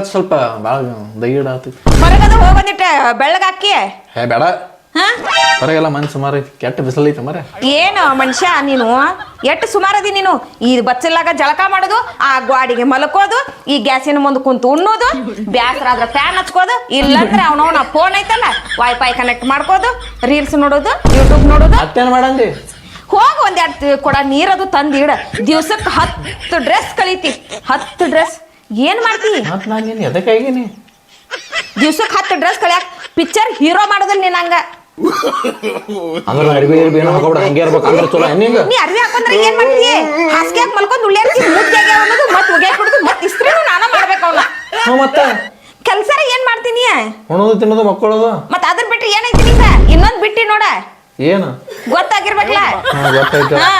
ರಾತ್ ಸ್ವಲ್ಪ ಭಾಳ ದೈಡ ಆತು ಹೊರಗದ ಹೋಗೋದಿಟ್ಟ ಬೆಳ್ಳಗಾಕಿ ಹೇ ಬೇಡ. ಹಾ? ಹೊರಗೆಲ್ಲ ಮನ್ ಸುಮಾರು ಐತಿ. ಕೆಟ್ಟ ಬಿಸಿಲೈತೆ ಮರ ಏನು ಮನುಷ್ಯ ನೀನು? ಎಷ್ಟು ಸುಮಾರದಿ ನೀನು? ಈ ಬಚ್ಚಲಾಗ ಜಳಕ ಮಾಡೋದು ಆ ಗ್ವಾಡಿಗೆ ಮಲಕೋದು ಈ ಗ್ಯಾಸಿನ ಮುಂದೆ ಕುಂತು ಉಣ್ಣೋದು ಬ್ಯಾಸರ ಆದ್ರೆ ಫ್ಯಾನ್ ಹಚ್ಕೋದು ಇಲ್ಲಂದ್ರೆ ಅವನವನ ಫೋನ್ ಐತಲ್ಲ ವೈಫೈ ಕನೆಕ್ಟ್ ಮಾಡ್ಕೋದು ರೀಲ್ಸ್ ನೋಡೋದು ಯೂಟ್ಯೂಬ್ ನೋಡೋದು. ಮತ್ತೇನ್ ಮಾಡಂದಿ? ಹೋಗಿ ಒಂದೆರಡು ಕೊಡ ನೀರದು ತಂದಿಡ ದಿವ್ಸಕ್ಕೆ ಹತ್ತು ಡ್ರೆಸ್ ಕಳೀತಿ. ಹತ್ತು ಡ್ರೆಸ್ ಏನ್ ಮಾಡ್ತಿ? ಮತ್ ನಾನು ನೀನು ಎದಕ್ಕಾಗಿನಿ ದಿವ್ಸಕ್ಕೆ ಹತ್ತು ಡ್ರೆಸ್ ಕಳಿಯಾಕ ಪಿಕ್ಚರ್ ಹೀರೋ ಮಾಡೋದಿಲ್ಲ ನೀನ್ ಹಂಗ. ಅಂದ್ರೆ ಅಡಿಗೆ ಇರ್ಬಿ ಏನೋ ಹಾಕೊಬಿಡ ಹಂಗೆ ಇರ್ಬೇಕು ಅಂದ್ರೆ ಚಲೋ. ಹೆಣ್ಣಿಂಗ ನೀ ಅರ್ವಿ ಹಾಕೊಂಡ್ರೆ ಏನ್ ಮಾಡ್ತಿ? ಹಾಸಿಗೆ ಮಲ್ಕೊಂಡ್ ಉಳ್ಳೇರ್ತಿ ಮುದ್ದಾಗೆ ಅನ್ನೋದು ಮತ್ ಒಗ್ಯಾಕ್ ಬಿಡುದು ಮತ್ ಇಸ್ತ್ರಿನೂ ನಾನ ಮಾಡ್ಬೇಕು ಅವನ್ನ ಹ್ಞೂ ಮತ್ತ? ಕೆಲ್ಸಾರ ಏನ್ ಮಾಡ್ತೀನಿ ಉಣೋದು ತಿನ್ನೋದು ಮಕ್ಕಳೋದು ಮತ್ ಅದ್ರ ಬಿಟ್ರೆ ಏನೈತಿ ಇನ್ನೊಂದ್ ಬಿಟ್ಟಿ ನೋಡ. ಏನು? ಗೊತ್ತಾಗಿರ್ಬೇಕಲ್ಲ ಹಾ ಗೊತ್ತಾಯ್ತು. ಹಾ.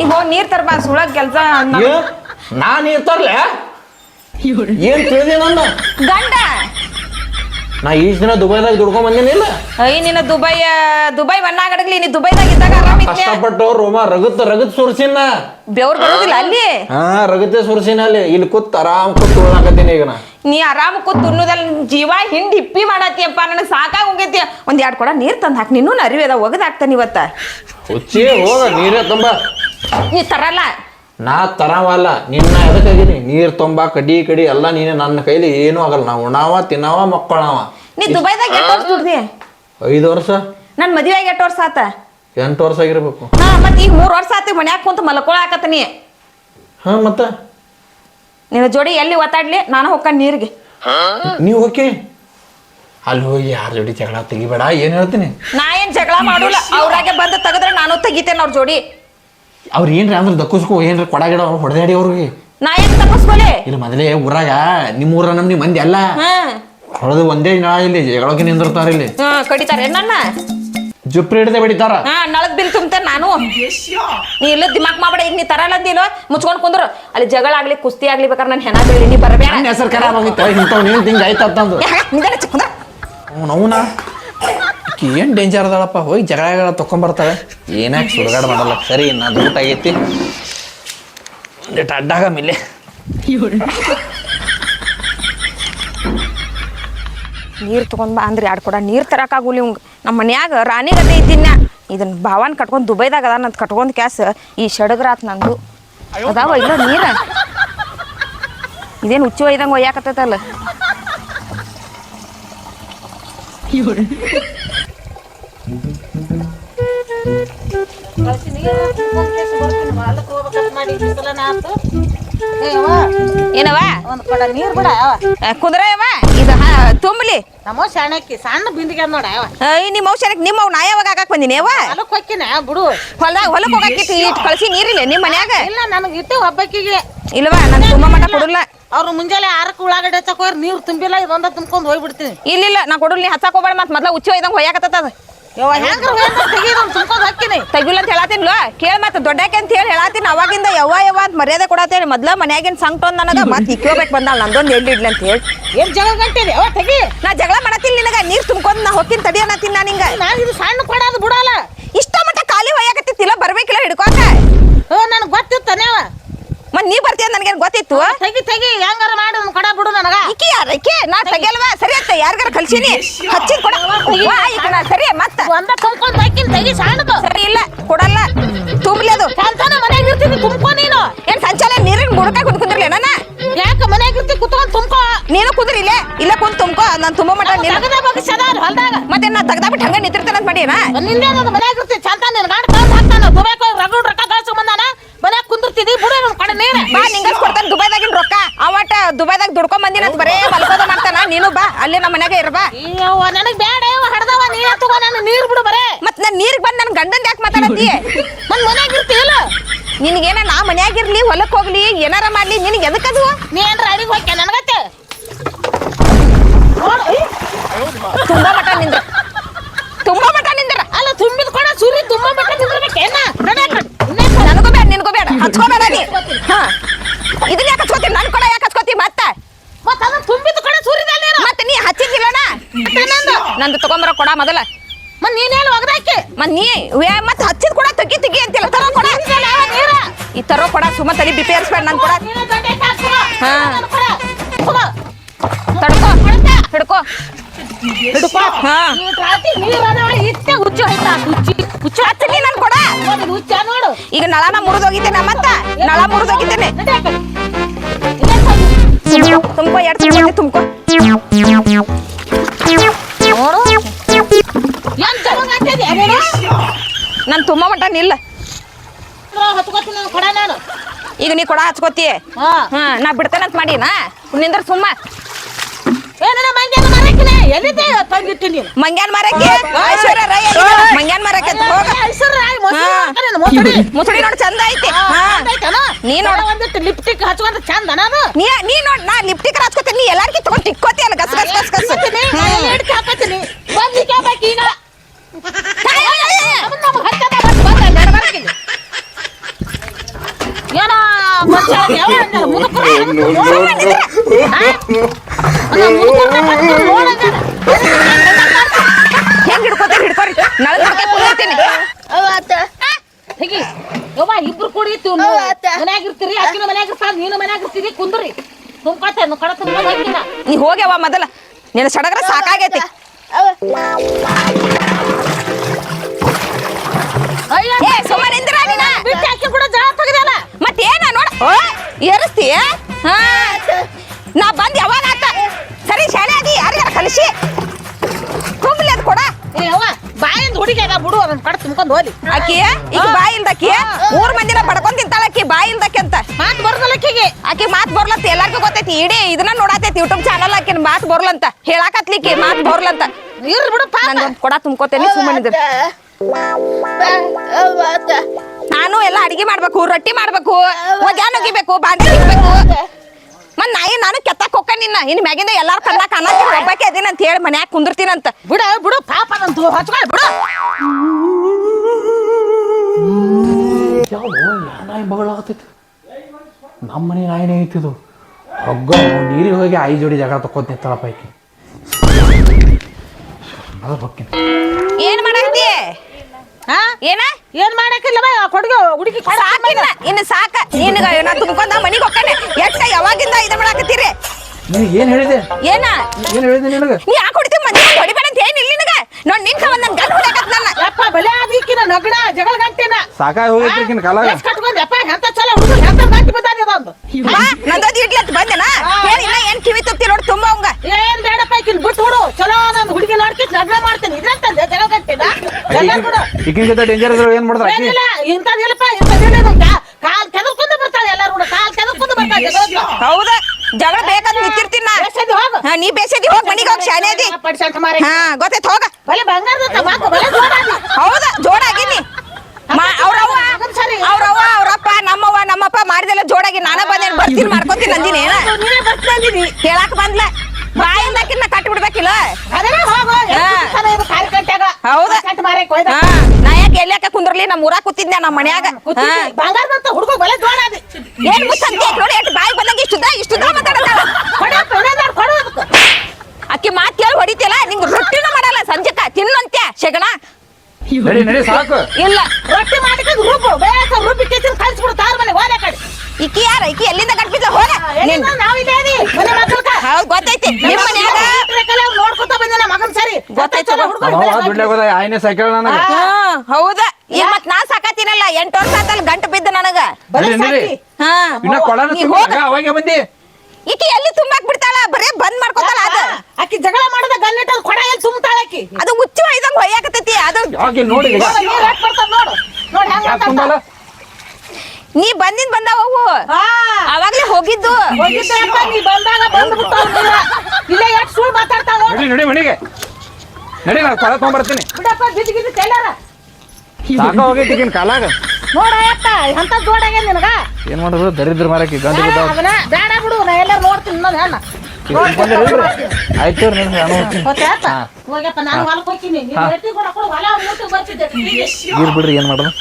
ಈಗ ಹೋಗ್ ನೀರ್ ತರಬಾ ಸುಳಗ್ ಕೆಲ್ಸ. ನಾನು ಇರ್ತಾರಲ್ಲ ಏನ್ ತಿಳಿದಿ ನನ್ನ? ಗಂಡ. ನಾ ಈ ದಿನ ದುಬೈದಾಗ ದುಡ್ಕೊಂಡ್ ಬಂದೇನಿಲ್ಲ ಐ ನಿನ್ನ ದುಬೈ ದುಬೈ ಬಣ್ಣಾಗಡಗ್ಲಿ ನೀ ದುಬೈದಾಗ ಇದ್ದಾಗ ಆರಾಮಿದ್ದೆ ಕಷ್ಟಪಟ್ಟು ರೋಮ ರಗತ್ ರಗತ್ ಸುರ್ಸಿನ. ಬೆವ್ರು ಬರೋದಿಲ್ಲ ಅಲ್ಲಿ? ಹಾ ರಗತೆ ಸುರ್ಸಿನ ಅಲ್ಲಿ. ಇಲ್ಲಿ ಕೂತ್ ಆರಾಮ್ ಕೂತ್ ಉಳ್ಳಾಕತ್ತೀನಿ ಈಗ ನಾ. ನೀ ಆರಾಮ ಕೂತ್ ಉಣ್ಣುದಲ್ಲ ನಿನ್ ಜೀವ ಹಿಂಡ್ ಹಿಪ್ಪಿ ಮಾಡತ್ತಿಯಪ್ಪ ನನಗೆ ಸಾಕಾಗಿ ಹೋಗೈತಿ. ಒಂದ್ ಎರಡು ಕೊಡ ನೀರ್ ತಂದ್ ಹಾಕಿ ನಿನ್ನೂ ಅರಿವಿ ಅದ ಒಗದ್ ಹಾಕ್ತಾನೆ ಇವತ್ತ. ಹುಚ್ಚಿ ಹೋಗ ನೀರೇ ತುಂಬಾ ನೀ ತರಲ್ಲ. ನಾ ತರವಲ್ಲ ನಿನ್ನ ಎದಕ್ಕಾಗಿನಿ ನೀರ್ ತುಂಬ ಕಡಿ ಕಡಿ ಎಲ್ಲ ನೀನೆ. ನನ್ನ ಕೈಲಿ ಏನೂ ಆಗಲ್ಲ. ನಾವು ಉಣಾವ ತಿನ್ನವ ಮಕ್ಕಳವ. ನೀ ದುಬೈದಾಗ ಎಷ್ಟು ವರ್ಷ ದುಡ್ದಿ ಐದು ವರ್ಷ. ನನ್ನ ಮದ್ವೆ ಆಗಿ ಎಷ್ಟು ವರ್ಷ ಆತ? ಎಂಟು ವರ್ಷ ಆಗಿರ್ಬೇಕು. ಹಾ ಮತ್ತೆ ಈಗ ಮೂರು ವರ್ಷ ಆತ ಮನ್ಯಾಗ ಕುಂತ ಮಲ್ಕೊಳಾಕತ್ತೀನಿ ಹಾ ಮತ್ತ? ನಿನ್ನ ಜೋಡಿ ಎಲ್ಲಿ ಒತ್ತಾಡ್ಲಿ? ನಾನು ಹೊಕ್ಕ ನೀರಿಗೆ. ನೀವು ಓಕೆ ಅಲ್ಲಿ ಹೋಗಿ ಯಾರ ಜೋಡಿ ಜಗಳ ತೆಗಿಬೇಡ? ಏನ್ ಹೇಳ್ತೀನಿ? ನಾ ಏನ್ ಜಗಳ ಮಾಡೋಲ್ಲ. ಅವ್ರಾಗೆ ಬಂದು ತೆಗದ್ರೆ ನಾನು ತೆಗಿತೇನೆ ಅವ್ರ ಜೋಡಿ. ಅವ್ರು ಏನ್ರಿ ಅಂದ್ರೆ ದಕ್ಕಸ್ಕೋ ಏನ್ರಿ ಕೊಡಗಿಡ ಹೊಡೆದಾಡಿ ಅವ್ರಿಗೆ? ನಾ ಏನ್ ತಪ್ಪಿಸ್ಕೊಲೆ ಇಲ್ಲಿ ಮೊದಲೇ ಊರಾಗ ನಿಮ್ಮ ಊರ ನಮ್ನಿ ಮಂದಿ ಅಲ್ಲ. ಹೊಡೆದು ಒಂದೇ ನಳ ಇಲ್ಲಿ ಜಗಳಕ್ಕೆ ನಿಂದಿರ್ತಾರ ಇಲ್ಲಿ. ಹಾ ಕಡಿತಾರೆ ನನ್ನ? ಜುಪ್ರಿ ಹಿಡ್ದೆ ಬಿಡಿತಾರ? ಹಾ ನಳದ್ ಬಿಲ್ ತುಂಬತೆ ನಾನು. ನೀ ಇಲ್ಲ ದಿಮಾಕ್ ಮಾಡ್ಬೇಡ ಈಗ ನೀ ತರಲ್ಲ ಅಂದಿಲ್ಲ? ಮುಚ್ಕೊಂಡ್ ಕುಂದ್ರು. ಅಲ್ಲಿ ಜಗಳ ಆಗ್ಲಿ ಕುಸ್ತಿ ಆಗ್ಲಿ ಬೇಕಾದ್ರೆ ನಾನು ಹೆಣ ಬೀಳಿ ನೀ ಬರಬೇಡ ನನ್ನ ಹೆಸರು ಖರಾಬ್ ಆಗಿತ್ತು ಇಂಥವ್ ನೀನು ತಿಂಗ್ ಆಯ್ತು ಅಂತಂದು ಕುಂದ್ರ. ಅವನ ಏನ್ ಡೇಂಜರ್ ಅದಾಳಪ್ಪ? ಹೋಗಿ ಜಗಳ ತಕೊಂಬರ್ತಾಳೆ ಏನಾಗಿ ಸುಡುಗಾಡ ಮಾಡಲ್ಲ? ಸರಿ ನಾನು ಊಟ ಆಗೈತಿ. ಅಡ್ಡಾಗ ಮೇಲೆ ನೀರು ತಗೊಂಡ್ ಬಾ ಅಂದ್ರೆ ಎರಡು ಕೊಡ? ನೀರು ತರಕಾಗುಲಿ ಇವಂಗ. ನಮ್ಮ ಮನ್ಯಾಗ ರಾಣಿ ಗದ್ದೆ ಇದ್ದಿನ ಇದನ್ನ ಭಾವನ್ ಕಟ್ಕೊಂಡು ದುಬೈದಾಗ ಅದಾನ ಅಂತ ಕಟ್ಕೊಂಡು ಕ್ಯಾಸ್ ಈ ಸಡಗರಾತ್ ನಂದು. ಅದಾವ ಇಲ್ಲ ನೀರ? ಇದೇನು ಹುಚ್ಚು ಒಯ್ದಂಗೆ ಒಯ್ಯಾಕತ್ತೈತಲ್ಲ? ಏನವ ಒಂದು ಕೊಡ ನೀರ್ ಬಿಡ ಕುದುರೆಯವ ಇದು ತುಂಬಲಿ. ನಮ್ಮ ಶಾಣಕ್ಕಿ ಸಣ್ಣ ಬಿಂದಿಗೆ ನೋಡ ನಿಮ್ಮ ಔಷಧಕ್ಕೆ ನಿಮ್ಮ ನಾ ಯಾವಾಗ ಹಾಕಕ್ ಬಂದಿನಿ ಅವ ಹೊಲಕ್ ಹೊಕ್ಕಿನ ಬಿಡು. ಹೊಲ್ದಾಗ ಹೊಲಕ್ ಹೋಗಕ್ಕೆ ಇಟ್ಟು ಕಳ್ಸಿ ನೀರಿಲ್ಲ ನಿಮ್ಮ ಮನ್ಯಾಗ? ಇಲ್ಲ ನನಗೆ ಇಟ್ಟು ಒಬ್ಬಕ್ಕಿಗೆ ಇಲ್ವಾ? ನನ್ ತುಂಬ ಮಟ್ಟ ಕೊಡಲ್ಲ. ಅವ್ರು ಮುಂಜಾನೆ ಆರಕ್ಕೆ ಉಳ್ಳಾಗಡ್ಡೆ ಹಚ್ಚಕ್ ನೀರು ನೀರ್ ತುಂಬಿಲ್ಲ ಇದೊಂದ ತುಂಬ್ಕೊಂಡ್ ಹೋಗ್ಬಿಡ್ತೀನಿ. ಇಲ್ಲ ನಾ ಕೊಡಲ್ ಹಚ್ಚಾಕ್ ಹೋಗ್ಬೇಡ ಮತ್ತೆ ಮೊದ್ಲ ಉಚ್ಚಿ ಒಯ್ದಂಗ ಹೊಯ್ಯಾಕತ್ತದ ಯವ್ವ ಹೆಂಗ್ರ ತೆಗೀದೊಂದ್ ತುಂಬ್ಕೊಂಡ್ ಹೋಗ್ತೀನಿ. ತೆಗಿಲ್ಲ ಅಂತ ಹೇಳತ್ತೀನಿಲ್ಲ ಕೇಳ ಮತ್ತೆ ದೊಡ್ಡಕ್ಕೆ ಅಂತ ಹೇಳಿ ಹೇಳತ್ತೀನಿ. ಅವಾಗಿಂದ ಯವ್ವ ಯವ್ವ ಅಂತ ಮರ್ಯಾದೆ ಕೊಡತ್ತೇಳಿ ಮೊದ್ಲ ಮನ್ಯಾಗಿನ ಸಂಕಟ ಒಂದ್ ನನಗ ಮತ್ ಇಕ್ಕೋಬೇಕು ಬಂದಾಳ ನಂದೊಂದು ಎಲ್ಲಿ ಇಡ್ಲಿ ಅಂತ ಹೇಳಿ. ಏನ್ ಜಗಳ ಗಂಟೇರಿ ಅವ ತೆಗಿ. ನಾ ಜಗಳ ಮಾಡತ್ತಿಲ್ಲ ನಿನಗ ನೀರ್ ತುಂಬ್ಕೊಂಡ್ ನಾ ಹೋಗಿನ ತಡಿ ಅನ್ನತ್ತೀನಿ ನಾ ನಿಂಗ. ನಾನು ಇದು ಸಣ್ಣ ಕೊಡೋದು ಬಿಡಲ್ಲ. ಇಷ್ಟ ಮಟ್ಟ ಖಾಲಿ ಹೊಯ್ಯಾಕತ್ತಿತ್ತಿಲ್ಲ ಬರ್ಬೇಕಿಲ್ಲ ಹಿಡ್ಕೊಂಡ ಓ ನನಗೆ ಗೊತ್ತಿತ್ತು ಅವ ಮತ್ ನೀ ಬರ್ತೀಯ ನನಗೇನ್ ಗೊತ್ತಿತ್ತು? ತೆಗಿ ತೆಗಿ ಹೆಂಗಾರ ಮಾಡಿ ಕೊಡ ಬಿಡು ನನಗ. ಇಕ್ಕಿ ಯಾರ ಇಕ್ಕಿ ನಾ ತೆಗಿಯಲ್ವಾ ಸರಿ ಅತ್ತ ಯಾರಿಗಾರ ಕಳ್ಸೀನಿ. ಹಚ್ಚಿದ್ ಕೊಡ. ವಾ, ನಾ ಸರಿ ಮತ್ತ. ಒಂದ ತುಂಬ್ಕೊಂಡ್ ಹೋಗ್ತೀನಿ ತೆಗಿ ಸಾಣದು ಸರಿ ಇಲ್ಲ ಕೊಡಲ್ಲ. ತುಂಬಲಿ ಅದು. ಚಂತನ ಮನ್ಯಾಗ ಇರ್ತೀನಿ ತುಂಬ್ಕೊ ನೀನು. ಏನ್ ಸಂಚಾಲ ನೀರಿನ ಬುಡಕ ಕುಂತ್ ಕುಂದ್ರಲಿ ಯಾಕೆ ಮನ್ಯಾಗ ಇರ್ತಿ ಕುತ್ಕೊಂಡ್ ತುಂಬ್ಕೊ ನೀನು ಕುಂದ್ರಿ ಇಲ್ಲೇ ಇಲ್ಲ ಕುಂತ್ ತುಂಬ್ಕೋ ನಾನು ತುಂಬ ಮಟ ನೀರು ತಗದ ಸದಾ ಹೊಲ್ದಾಗ. ಮತ್ತೆ ನಾ ತೆಗ್ದಾ ಬಿಟ್ಟು ಹಂಗ ನಿಂತಿರ್ತೇನೆ ಅಂತ ಮಾಡೀನಾ ನಿಂದೇನದ ಮನ್ಯಾಗ ಇರ್ತಿ ಚಂತ ನಿನ್ ಗಾಡಿ ತಂದ್ ಹಾಕ್ತಾನ ದುಬೈಕ್ ಹೋಗಿ ರಗಡ್ ರೊಕ್ಕ ಕಳ್ಸ್ಕೊಂಡ್ ಬಂದಾನ ಮನ್ಯಾಗ ಕುಂದಿರ್ತಿದಿ ಬಿಡು ನಮ್ ಕಡೆ ನೀರ ಬಾ ನಿಂಗಸ್ ಕೊಡ್ತಾನೆ ದುಬೈದಾಗಿನ ರೊಕ್ಕ ಅವಟ ದುಬೈದಾಗ ದುಡ್ಕೊಂಡ್ ಬಂದಿನ ಅಂತ ಬರೇ ಮಲ್ಕೋದ ಮಾಡ್ತಾನ ನೀನು ಬಾ ಅಲ್ಲಿ ನಮ್ಮ ಮನ್ಯಾಗ ಇರ ಬಾ ಅಯ್ಯವ್ವ ನನಗ್ ಬೇಡ ಯವ್ವ ಹಡ್ದವ ನೀರ ತಗೋ ನಾನು ನೀರ್ ಬಿಡು ಬರೇ ಮತ್ ನಾನ್ ನೀರಿಗೆ ಬಂದ್ ನನ್ ಗಂಡನ್ ಯಾಕೆ ಮಾತಾಡತ್ತಿ ಮನ್ ಮನ್ಯಾಗ ಇರ್ತಿ ಇಲ್ಲ ನಿನಗೇನ ನಾ ಮನ್ಯಾಗಿರ್ಲಿ ಹೋಗ್ಲಿ ಏನಾರ ಮಾಡ್ಲಿ ನಿನಗೆ ಎದಕ್ಕದು ನೀ ಏನ್ರ ಅಡಿಗೆ ಹೋಗ್ಯ ನನಗತ್ತೆ? ತುಂಬಾ ಮಟ ನಿಂದ್ರ. ತುಂಬಾ ಮಠ ನಿಂದ್ರ. ಅಲ್ಲ ತುಂಬಿದ ಕೊಡ ಸುರಿ ತುಂಬ ಮಠ ನಿಂದಿರ್ಬೇಕೇನ ನನಗೂ ಬೇಡ ನಿನಗೂ ಬೇಡ. ಹಚ್ಕೋಬೇಡ ನೀ. ಹಾ. ಇದನ್ನ ಯಾಕೆ ಹಚ್ಕೋತಿ ನನ್ ಕೊಡ ಯಾಕೆ ಹಚ್ಕೋತಿ ಮತ್ತ? ಮತ್ತ ಅದನ್ನ ತುಂಬಿದ ಕೊಡ ಸುರಿದ ನೀರು ಮತ್ತೆ ನೀ ಹಚ್ಚಿದ್ದಿಲ್ಲನ? ನಂದು? ನಂದು ತಗೊಂಬರೋ ಕೊಡ ಮೊದಲ. ಮತ್ ನೀನೇನು ಒಗದಾಕಿ? ಮತ್ ನೀ ವೇ ಮತ್ ಹಚ್ಚಿದ ಕೂಡ ತಗ್ಗಿ ತಗ್ಗಿ ಅಂತಿಲ್ಲ. ತರೋ ಕೊಡ. ಈ ತರೋ ಕೊಡ ಸುಮ್ಮ ತಲೆ ಬಿಪಿ ಹರಿಸ್ಬೇಡ ನಾನು ಕೊಡ. ಹಾ. ತಡ್ಕೋ ಹಿಡ್ಕೋ. ಹಿಡ್ಕೋ. ಹಾ. ಹುಚ್ಚು ಆಯ್ತಾ ಹುಚ್ಚಿ ಹುಚ್ಚು ಹಚ್ಚಲಿ ನಾನು ಕೊಡ. ನೋಡು ಈಗ ನಳನ ಮುರಿದೋಗಿದ್ದೇನೆ ಮತ್ತ. ನಳ ಮುರಿದೋಗಿದ್ದೇನೆ. ತುಂಬಕೋ ಎರಡು ತಿಂಗಳು ತುಂಬಕೋ. ನೋಡು. ನಾನು ತುಂಬ ಮಟ್ಟ ನಿಲ್ಲ. ನಾನು ಕೊಡ ನಾನು ಈಗ ನೀ ಕೊಡ ಹಚ್ಕೋತಿ ಹಾ ಹಾ ನಾ ಬಿಡ್ತೇನಂತ ಮಾಡಿನ ನಿಂದ್ರ ಸುಮ್ಮ ಏನ ಮಂಗ್ಯಾನ ಮರಕಿನ ಎಲ್ಲಿದ್ದೆ ತಂದಿಟ್ಟು ನೀನು ಮಂಗ್ಯಾನ್ ಮಾರಕ್ಕೆ ಐಶ್ವರ್ಯ ಮಂಗ್ಯಾನ್ ಮರಕ್ಕೆ ಅಂತ ಹೋಗ ಮುಸುಡಿ ನೋಡಿ ಚಂದ ಐತಿ ನೀ ನೋಡ ಒಂದಿಟ್ಟು ಲಿಪ್ಟಿಕ್ ಹಚ್ಕೊಂಡ್ರೆ ಚಂದ ನಾನು ನೀ ನೀ ನೋಡ್ ನಾ ಲಿಪ್ಟಿಕ್ ಹಚ್ಕೋತೀನಿ ನೀ ಎಲ್ಲಾರ್ಗಿ ತಗೊಂಡ್ ತಿಕ್ಕೋತಿ ಅಲ್ಲ ಗಸ್ ಗಸ್ ಗಸ್ ಗಸ್. ಹಿಡ್ಕ ಹಾಕತ್ತೀನಿ ಈಗ ಅದನ್ನ ನಮ್ಗ್ ಹಚ್ಚದ ಬಂದ್ ಬಂದ ನಡ್ಬರ್ಕಿದೆ. ಏನೋ ಮನುಷ್ಯ ಯಾವ ಅಂತಾರ, ಮುದುಕ್ರು ಹಾ? ಅಲ್ಲ, ಮುದುಕ್ರು ಮತ್ತೆ ನೋಡಂಗಾರ. ಹೆಂಗ್ ಹಿಡ್ಕೋತೀನಿ ಹಿಡ್ಕೋರಿ ನಳ ತೆಗಿ ಯವ್ವ ಇಬ್ರು ಕೂಡಿತ್ತು ಮನ್ಯಾಗ ಇರ್ತೀರಿ ಅಕ್ಕಿನ ಮನ್ಯಾಗ ಇರ್ತಾಳ ನೀನು ಮನ್ಯಾಗ ಇರ್ತೀರಿ ಕುಂದ್ರಿ. ತುಂಬ್ಕೊತೆ ಕಡ ತುಂಬ ನೀ ಹೋಗ್ಯವ ಮೊದಲ ನಿನ್ನ ಸಡಗರ ಸಾಕಾಗೈತಿ ಏರಿಸ್ತೀಯ ಹಾ. ನಾ ಬಂದ್ ಯಾವಾಗ ಆತ. ಸರಿ ಶಾಲೆ ಅದಿ ಯಾರ್ಯಾರ ಕಲಿಸಿ? ಕುಂಬ್ಲಿ ಅದ್ ಕೊಡ. ಬಾಯಿಂದ ಹುಡುಗಿ ಅದ ಬಿಡು ಅದನ್ನ ಕಡೆ ತುಂಬ್ಕೊಂಡು ಹೋಲಿ ಆಕಿ ಈಗ ಬಾಯಿ ಇಲ್ದಕ್ಕಿ ಮೂರ್ ಮಂದಿನ ಬಡ್ಕೊಂಡ್ ತಿಂತಾಳ ಆಕಿ ಬಾಯಿ ಇಲ್ದಕ್ಕೆ ಅಂತ. ಮಾತು ಬರ್ದಲ್ಲ ಅಕ್ಕಿಗೆ ಆಕಿ ಮಾತ್ ಬರ್ಲತ್ತ ಎಲ್ಲಾರ್ಗೂ ಗೊತ್ತೈತಿ. ಇಡೀ ಇದನ್ನ ನೋಡತೈತಿ ಯೂಟ್ಯೂಬ್ ಚಾನಲ್ ಆಕಿನ ಮಾತ್ ಬರ್ಲಂತ. ಹೇಳಾಕತ್ಲಿಕ್ಕೆ ಮಾತ್ ಬರ್ಲಂತ. ಇರ್ ಬಿಡು ಕೊಡ ತುಂಬ್ಕೋತೇನಿ ಸುಮ್ಮನಿದ್ರೆ. ನಾನು ಎಲ್ಲ ಅಡಿಗೆ ಮಾಡ್ಬೇಕು ರೊಟ್ಟಿ ಮಾಡ್ಬೇಕು ಒಗ್ಯಾನ್ ಒಗಿಬೇಕು ಬಾಂಡಿ ತಿಕ್ಬೇಕು ಮತ್ ನಾಯಿ ನಾನು ಕೆತ್ತಕ್ ಹೋಗ ನಿನ್ನ. ಇನ್ ಮ್ಯಾಗಿಂದ ಎಲ್ಲಾರು ಕಣ್ಣ ಕಾಣಕ್ಕೆ ಒಬ್ಬಾಕೆ ಅದೀನಿ ಅಂತ ಹೇಳಿ ಮನ್ಯಾಗ ಕುಂದಿರ್ತೀನಂತ. ಬಿಡ ಬಿಡು ಪಾಪ ನಂತು ಹಚ್ಕೊಳ್ಳಿ ಬಿಡು. ಯಾವ ನಾಯಿ ಬಗಳಾಗತೈತಿ ನಮ್ಮ ಮನೆ ನಾಯಿನೇ ಐತಿದು ಹಗ್ಗ ನೀರಿಗೆ ಹೋಗಿ ಐದು ಜೋಡಿ ಜಗಳ ತಕ್ಕೋತ ನಿಂತಾಳ ಪೈಕಿ ಏನ್ ಮಾಡಾಕತ್ತಿ? ಹಾ? ಏನ? ಏನ್ ಮಾಡಕ್ಕಿಲ್ಲ ಬಾ ಕೊಡುಗೆ ಹುಡುಗಿ ಸಾಕಿಲ್ಲ. ಇನ್ನು ಸಾಕ. ನಿನಗ ನಾ ತುಂಬ್ಕೊಂಡ ಮನಿ ಹೋಗ್ತಾನೆ. ಎಟ್ಟ ಯಾವಾಗಿಂದ ಇದು ಮಾಡಾಕತ್ತೀರಿ? ನಿನಗೆ ಏನು ಹೇಳಿದೆ? ಏನ? ಏನು ಹೇಳಿದೆ ನಿನಗೆ? ನೀ ಯಾಕೆ ಹೊಡಿತಿ? ಮನಿ ಮುಂದ್ ಹೊಡಿಬೇಡ ಅಂತ ಏನಿಲ್ಲ ನಿನಗ ನೋಡ್ ನಿನ್ ಸಂಬಂಧ ನನ್ ಗಂಡ ಹೊಡ್ಯಾಕತ್ ನನ್ನ ಯಪ್ಪ ಬಲೆ ನಗಡ ಜಗಳ ಗಂಟೆನ ಸಾಕಾಗಿ ಹೋಗೈತಿ ಕಾಲ. ಯಪ್ಪ ಎಂತ ಚಲ ಹುಡುಗ ಎಂತ ಗಂಟೆ ಬಿದ್ದಾನೆ ಅದೊಂದು ಬಾ ನಂದೋದ್ ಇಡ್ಲಿ ಅಂತ ಬಂದೆನ? ಇನ್ನ ಏನ್ ಕಿವಿ ತುಪ್ತಿ ನೋಡಿ ತುಂಬ ಅವಂಗ ಏನ್ ಬೇಡಪ್ಪ ಈಕಿನ್ ಬಿಟ್ಟು ಬಿಡು ಚಲೋ ನಾನು ನಗ್ನ ಮಾಡ್ತೀನಿ. ಇದ್ರಂತಂದೆ ಜಗಳ ಗಂಟೆನ ಎಲ್ಲ ಬಿಡು ಈಕಿನ ಜೊತೆ ಡೇಂಜರ್ ಇದ್ರೆ ಏನು ಮಾಡ್ತಾರೆ ಆಕಿ? ಏನಿಲ್ಲ ಇಂಥದಿಲ್ಲಪ್ಪ ಇಂಥದಿಲ್ಲ ಕಾಲ್ ಕೆದರ್ಕೊಂಡು ಬರ್ತಾಳೆ ಎಲ್ಲಾರು ಕೂಡ. ಕಾಲ್ ಕೆದರ್ಕೊಂಡು ಬರ್ತಾಳೆ ಜಗಳಕ್ಕೆ. ಹೌದ. ಜಗಳ ಬೇಕಂತ ನಿಂತಿರ್ತೀನಿ ನಾ. ಬೇಸದಿ ಹೋಗು. ಹಾ ನೀ ಬೇಸದಿ ಹೋಗ್ ಮನಿಗೆ ಹೋಗ್ ಶಾನೆ ಅದಿ. ಪಡ್ಸಂತ ಮಾರಿ ಹಾ ಗೊತ್ತೈತ್ ಹೋಗ. ಬಲೆ ಬಂಗಾರದ ಮಾತು ಬಲೆ ಜೋರಾಗಿ. ಹೌದ ಜೋಡಾಗಿನಿ ಅವ್ರವ್ವ ಅವ್ರವ್ವ ಅವ್ರಪ್ಪ ನಮ್ಮವ್ವ ನಮ್ಮಪ್ಪ ಮಾಡಿದೆಲ್ಲ ಜೋಡಾಗಿ ನಾನ ಬಂದೇನ್ ಬರ್ತೀನಿ ಮಾಡ್ಕೊತೀನಿ ಅಂದಿನಿ ಏನ? ಕೇಳಾಕ ಬಂದ್ಲ ಬಾಯಿಂದಾಕಿನ್ನ ಕಟ್ಟಿ ಬಿಡ್ಬೇಕಿಲ್ಲ ಅದನ್ನ ಹೋಗು ಎಷ್ಟು ಸಲ ಇದು ಕಾಲ್ ಕಟ್ಟಾಗ ಹೌದಾ? ಕಟ್ ಮಾರೇ ಕೊಯ್ದ ಹಾ ನಾ ಯಾಕೆ ಎಲ್ಲಾಕ ಕುಂದ್ರಲಿ? ನಮ್ಮ ಊರಾಗ ಕೂತಿದ್ದೆ. ನಮ್ಮ ಮನ್ಯಾಗ ಬಂಗಾರದಂತ ಹುಡುಗ ಬಲೆ ಜೋರಾದಿ ಏನ್ ಮುಚ್ಚಂತಿ ನೋಡಿ ಎಷ್ಟು ಬಾಯಿ ಬಂದಂಗ ಇಷ್ಟುದ ಇಷ್ಟುದ ಮಾತಾಡಲ್ಲ ಕೊಡಪ್ಪ ಏನಾದ್ರು ಕೊಡು ಅದಕ್ಕೆ. ಅಕ್ಕಿ ಮಾತ್ ಕೇಳಿ ಹೊಡಿತಿಯಲ್ಲ? ನಿಂಗ್ ರೊಟ್ಟಿನ ಮಾಡಲ್ಲ ಸಂಜೆಕ. ತಿನ್ನಂತೆ ಶಗಣ? ನಡಿ ನಡಿ ಸಾಕು. ಇಲ್ಲ. ರೊಟ್ಟಿ ಮಾಡಿಕೊಂಡು ರುಬ್ಬು ಬೇಸ ರೂಪಿ ಕಿಚನ್ ಕಳ್ಸಿಬಿಡು ತಾರ ಮನೆ ಹೋದ ಕಡೆ. ಇಕ್ಕಿ ಯಾರ? ಇಕ್ಕಿ ಎಲ್ಲಿಂದ ಗಟ್ಬಿದ್ಲ ಹೋಗ. ಹೌದ್ ಗೊತ್ತೈತಿ. ನಿಮ್ ಮನ್ಯಾಗ ನೋಡ್ಕೊತ ಬಂದ ಮಗನ್ ಸರಿ. ಗೊತ್ತೈತಿ ಆಯ್ನೆ ಸೈಕಲ್ ನನಗೆ? ಹಾ ಹೌದ. ಈಗ ಮತ್ ನಾ ಸಾಕತಿನಲ್ಲ ಎಂಟ್ ವರ್ಷ ಆತಲ್ ಗಂಟು ಬಿದ್ದ ನನಗ. ಈಕಿ ಎಲ್ಲಿ ತುಂಬಾಕ್ ಬಿಡ್ತಾಳ? ಬರೇ ಬಂದ್ ಮಾಡ್ಕೊತಾಳ ಅದ. ಆಕಿ ಜಗಳ ಮಾಡದ ಗನ್ನಿಟ್ಟ ಕೊಡ ಎಲ್ಲಿ ತುಂಬತಾಳ ಆಕಿ? ಅದು ಹುಚ್ಚು ಇದಂಗ್ ಹೊಯ್ಯಾಕತೈತಿ ಅದು ನೋಡಿ ನೋಡು, ನೀ ಬಂದಿದ್ ಹೋಗು ಹಾ. ಅವಾಗ್ಲೇ ಹೋಗಿದ್ದು. ನೀ ಬಂದಾಗ ಬಂದ್ಬಿಟ್ಟು ಇಲ್ಲೇ ಎಷ್ಟು ಸುಳ್ಳು ನೋಡು ನಡಿ ನಡಿ ಮನೆಗೆ. ನಡಿ ನಾನು ಕೊಳ ತೊಗೊಂಬರ್ತೀನಿ ಬಿಡಪ್ಪ ಬಿದ್ದು ಗಿದ್ದು ತೆಳ್ಳಾರ. ಸಾಕ ಹೋಗೈತಿ ಈಗಿನ ಕಾಲಾಗ. ನೋಡಯ್ಯಪ್ಪ ನಿನಗ? ಏನ್ ಮಾಡೋದು? ದರಿದ್ರ ಮಾರಕ್ಕೆ ಗಂಡು ಬೇಡ ಬಿದ್ದಾವ. ಬೇಡ ಬಿಡು ನಾ ಎಲ್ಲಾರು ನೋಡ್ತೀನಿ ಹೆಣ್ಣ. ಆಯ್ತು ನಿಮ್ಗೆ ಬಿಡ್ರಿ ಏನ್ ಮಾಡೋದು?